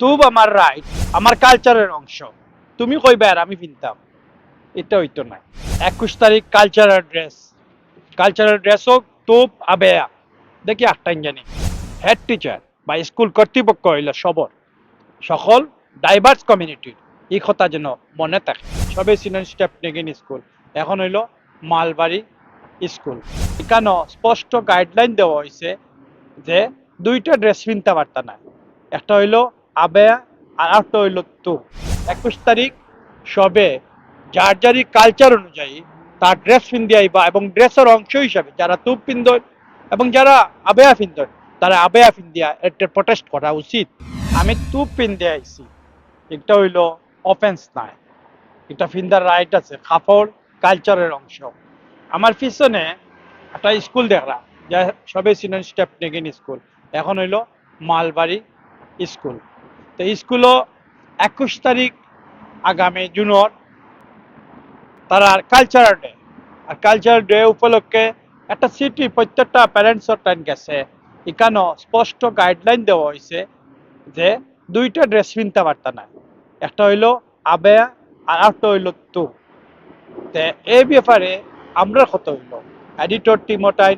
তুব আমার রাইট, আমার কালচারের অংশ। তুমি কইবে আর আমি পিনতাম এটা হইতো না। একুশ তারিখ কালচারাল ড্রেস কালচারাল ড্রেস হোক, তুব, আবেয়া। দেখি আটটাই জানি হেড টিচার বা স্কুল কর্তৃপক্ষ হইল সবর। সকল ডাইভার্স কমিউনিটির এই কথা যেন মনে থাকে। সবে সিনিয়র স্টেপ নেগিন স্কুল এখন হইল মালবাড়ি স্কুল এখানে স্পষ্ট গাইডলাইন দেওয়া হয়েছে যে দুইটা ড্রেস কিনতে পারত না। একটা হইল আবেয়া আর একটা হইল তু। একুশ তারিখ সবে যার যারই কালচার অনুযায়ী তার ড্রেস পিন্ধে আইবা এবং ড্রেসের অংশ হিসাবে যারা তুপ পিন্ধন এবং যারা আবেয়া পিন্ধন তারা আবেয়া পিন্দিয়া একটা প্রটেস্ট করা উচিত। আমি তুপ পিন্ধে আইছি। এটা হইল অফেন্স নাই। এটা ফিন্দার রাইট আছে, কাপড় কালচারের অংশ। আমার পিছনে একটা স্কুল দেখলাম যা সবে সিনিয়র স্টেপ নেগিন স্কুল এখন হইল মালবাড়ি স্কুল স্কুলও একুশ তারিখ আগামী জুনের। তারা কালচারাল ডে আর কালচারাল ডে উপলক্ষে একটা সিটি প্রত্যেকটা প্যারেন্টসর টাইম গেছে। এখানেও স্পষ্ট গাইডলাইন দেওয়া হয়েছে যে দুইটা ড্রেস কিনতে পারত না। একটা হইল আবেয়া আর একটা হইল তু। তে এই ব্যাপারে আমরা কত হইল এডিটর টিমটাই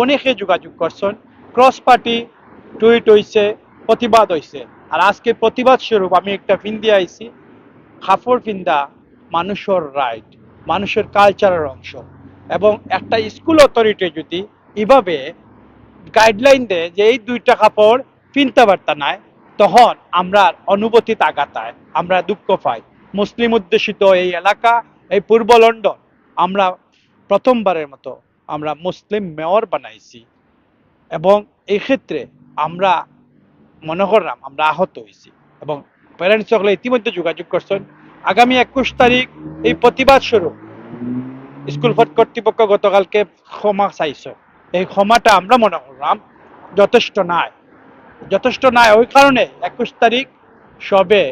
অনেকে যোগাযোগ করছেন। ক্রস পার্টি টুইট হইছে। প্রতিবাদ হইছে। আর আজকে প্রতিবাদ স্বরূপ আমি একটা ফিন্দে আইছি। কাপড় ফিন্দা মানুষের রাইট মানুষের কালচারের অংশ। এবং একটা স্কুল অথরিটি যদি এভাবে গাইডলাইন দেয় যে এই দুইটা কাপড় ফিনতে পারতা নাই, তখন আমরা অনুভূতি তাগাতায় আমরা দুঃখ পাই। মুসলিম উদ্দেশিত এই এলাকা, এই পূর্ব লন্ডন, আমরা প্রথমবারের মতো আমরা মুসলিম মেয়র বানাইছি। এবং এই ক্ষেত্রে আমরা মনে করলাম আমরা আহত হয়েছি। এবং প্যারেন্টস সকলে ইতিমধ্যে যোগাযোগ করছেন। আগামী একুশ তারিখ এই প্রতিবাদ স্বরূপ স্কুল কর্তৃপক্ষ গতকালকে ক্ষমা চাইছে। এই ক্ষমাটা আমরা মনে করলাম যথেষ্ট নাই। যথেষ্ট নাই, ওই কারণে একুশ তারিখ সবে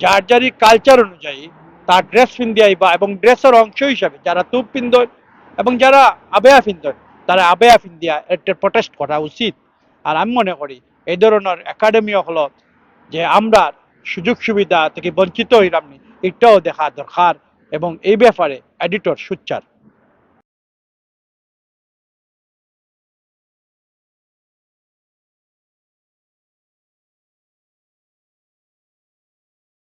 যার যারই কালচার অনুযায়ী তার ড্রেস পিন্ধে আইবা এবং ড্রেসের অংশ হিসাবে যারা তুপ পিন্ধন এবং যারা আবেয়া পিন্ধন, তারা আবেয়া পিন্দিয়া একটা প্রটেস্ট করা উচিত। আর আমি মনে করি এই ধরনের একাডেমি হল যে আমরা সুযোগ সুবিধা থেকে বঞ্চিত হইলামনি এটাও দেখা দরকার এবং এই ব্যাপারে এডিটর সুচ্চার